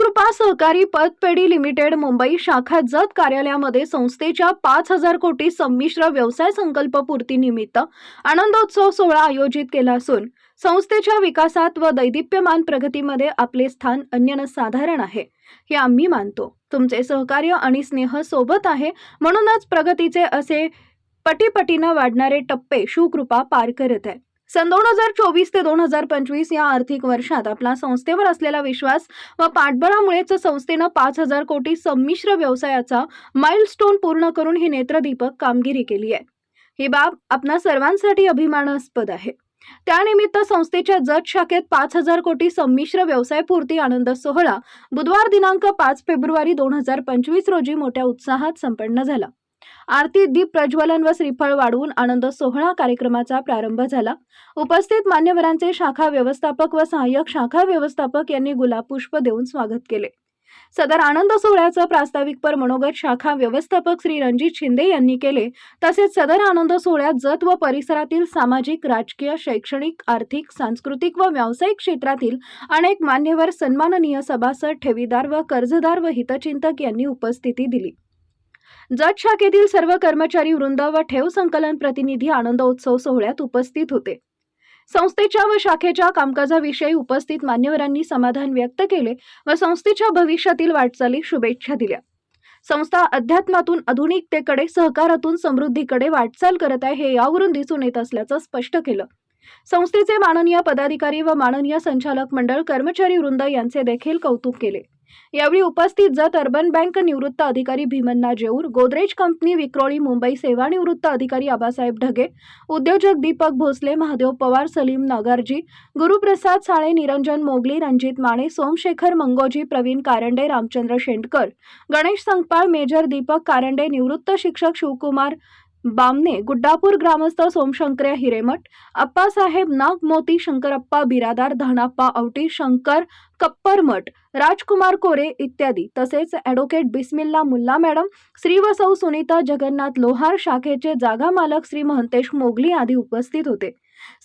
शिवकृपा सहकारी पतपेढी लिमिटेड मुंबई शाखा जत कार्यालयामध्ये संस्थेच्या पाच हजार कोटी संमिश्र व्यवसाय संकल्प निमित्त आनंदोत्सव सोहळा आयोजित केला असून संस्थेच्या विकासात व दैदिप्यमान प्रगतीमध्ये आपले स्थान अन्यनसाधारण आहे. हे आम्ही मानतो. तुमचे सहकार्य आणि स्नेह सोबत आहे म्हणूनच प्रगतीचे असे पटीपटीनं वाढणारे टप्पे शिवकृपा पार करत आहे. सन दोन हजार चोवीस ते दोन हजार पंचवीस या आर्थिक वर्षात आपला संस्थेवर असलेला विश्वास व पाठबळामुळेच संस्थेनं पाच हजार कोटी संमिश्र व्यवसायाचा माइलस्टोन पूर्ण करून ही नेत्रदीपक कामगिरी केली आहे. ही बाब आपणा सर्वांसाठी अभिमानास्पद आहे. त्यानिमित्त संस्थेच्या जत शाखेत पाच हजार कोटी संमिश्र व्यवसायपूर्ती आनंद सोहळा बुधवार दिनांक पाच फेब्रुवारी दोन हजार पंचवीस रोजी मोठ्या उत्साहात संपन्न झाला. आरती दीप प्रज्वलन व श्रीफळ वाढवून आनंद सोहळा कार्यक्रमाचा प्रारंभ झाला. उपस्थित मान्यवरांचे शाखा व्यवस्थापक व सहाय्यक शाखा व्यवस्थापक यांनी गुलाब पुष्प देऊन स्वागत केले. सदर आनंद सोहळ्याचं प्रास्ताविकपर मनोगत शाखा व्यवस्थापक श्री रणजित शिंदे यांनी केले. तसेच सदर आनंद सोहळ्यात जत व परिसरातील सामाजिक राजकीय शैक्षणिक आर्थिक सांस्कृतिक व व्यावसायिक क्षेत्रातील अनेक मान्यवर सन्माननीय सभासद ठेवीदार व कर्जदार व हितचिंतक यांनी उपस्थिती दिली. जत शाखेतील सर्व कर्मचारी वृंद व ठेव संकलन प्रतिनिधी आनंदोत्सव सोहळ्यात उपस्थित होते. संस्थेच्या व शाखेच्या कामकाजाविषयी उपस्थित मान्यवरांनी समाधान व्यक्त केले व संस्थेच्या भविष्यातील वाटचाली शुभेच्छा दिल्या. संस्था अध्यात्मातून आधुनिकतेकडे सहकारातून समृद्धीकडे वाटचाल करत आहे हे यावरून दिसून येत असल्याचं स्पष्ट केलं. संस्थेचे माननीय पदाधिकारी व माननीय संचालक मंडळ कर्मचारी वृंद यांचे देखील कौतुक केले. यावेळी उपस्थित जत अर्बन बँक निवृत्त अधिकारी भीमन्ना जेऊर गोदरेज कंपनी विक्रोळी मुंबई सेवानिवृत्त अधिकारी आबासाहेब ढगे उद्योजक दीपक भोसले महादेव पवार सलीम नागार्जी गुरुप्रसाद साळे निरंजन मोगली रणजित माने सोमशेखर मंगोजी प्रवीण कारंडे रामचंद्र शेंडकर गणेश संकपाळ मेजर दीपक कारंडे निवृत्त शिक्षक शिवकुमार बामने गुड्डापूर ग्रामस्थ सोमशंकर्या हिरेमठ अप्पासाहेब नागमोती शंकरप्पा बिरादार धनाप्पा औटी शंकर कप्परमठ राजकुमार कोरे इत्यादी. तसेच ॲडव्होकेट बिस्मिल्ला मुल्ला मॅडम श्रीवसौ सुनीता जगन्नाथ लोहार शाखेचे जागा मालक श्री महंतेश मोगली आदी उपस्थित होते.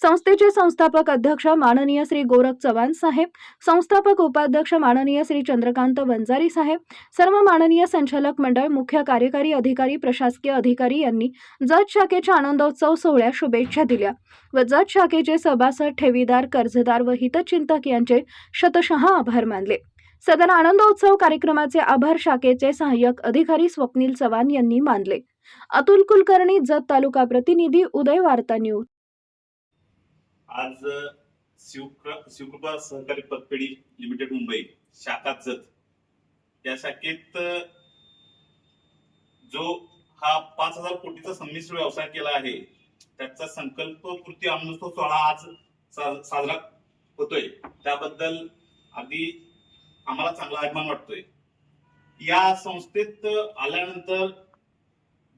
संस्थेचे संस्थापक अध्यक्ष माननीय श्री गोरख चव्हाण साहेब संस्थापक उपाध्यक्ष माननीय श्री चंद्रकांत वंजारी साहेब सर्व माननीय संचालक मंडळ मुख्य कार्यकारी अधिकारी प्रशासकीय अधिकारी यांनी जत शाखेच्या आनंदोत्सव सोहळ्यात शुभेच्छा दिल्या व जत शाखेचे सभासद ठेवीदार कर्जदार व हितचिंतक यांचे शतशः आभार मानले. सदर आनंदोत्सव कार्यक्रमाचे आभार शाखेचे सहाय्यक अधिकारी स्वप्नील चव्हाण यांनी मानले. अतुल कुलकर्णी जत तालुका प्रतिनिधी उदय वार्ता न्यूज. आज शिवकृ शिवकृपा सहकारी पतपेढी लिमिटेड मुंबई शाखा जत. या शाखेत जो हा पाच हजार कोटीचा संमिश्र व्यवसाय केला आहे त्याचा संकल्प पूर्ती अमृतोत्सव सोहळा आज साजरा होतोय. त्याबद्दल अगदी आम्हाला चांगला अभिमान वाटतोय. या संस्थेत आल्यानंतर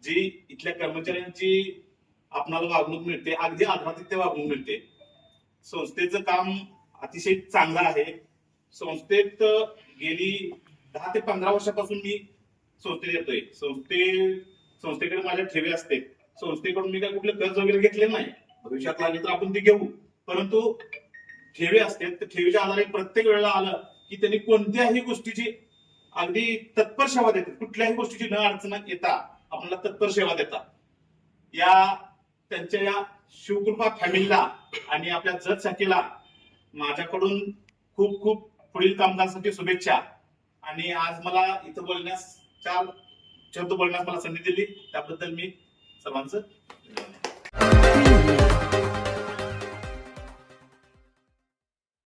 जी इथल्या कर्मचाऱ्यांची आपणाला वागणूक मिळते अगदी आध्यात्मिक वागणूक मिळते संस्थेचं काम अतिशय चांगलं आहे. संस्थेत गेली दहा ते पंधरा वर्षापासून मी संस्थेत येतोय. संस्थे संस्थेकडे माझ्या ठेवी असते. संस्थेकडून मी काय कुठले कर्ज वगैरे घेतले नाही. भविष्यात लागले तर आपण ते घेऊ. परंतु ठेवी असते. तर ठेवीच्या आधारे प्रत्येक वेळेला आलं की त्यांनी कोणत्याही गोष्टीची अगदी तत्पर सेवा देतात. कुठल्याही गोष्टीची न अडचण येता आपल्याला तत्पर सेवा देतात. या त्यांच्या या शिवकृपा फॅमिलीला आणि आपल्या जत शाखेला माझ्याकडून खूप खूप पुढील कामकाजासाठी शुभेच्छा. आणि आज मला इथं बोलण्यास चार शब्द बोलण्यास मला संधी दिली. त्याबद्दल मी सर्वांचं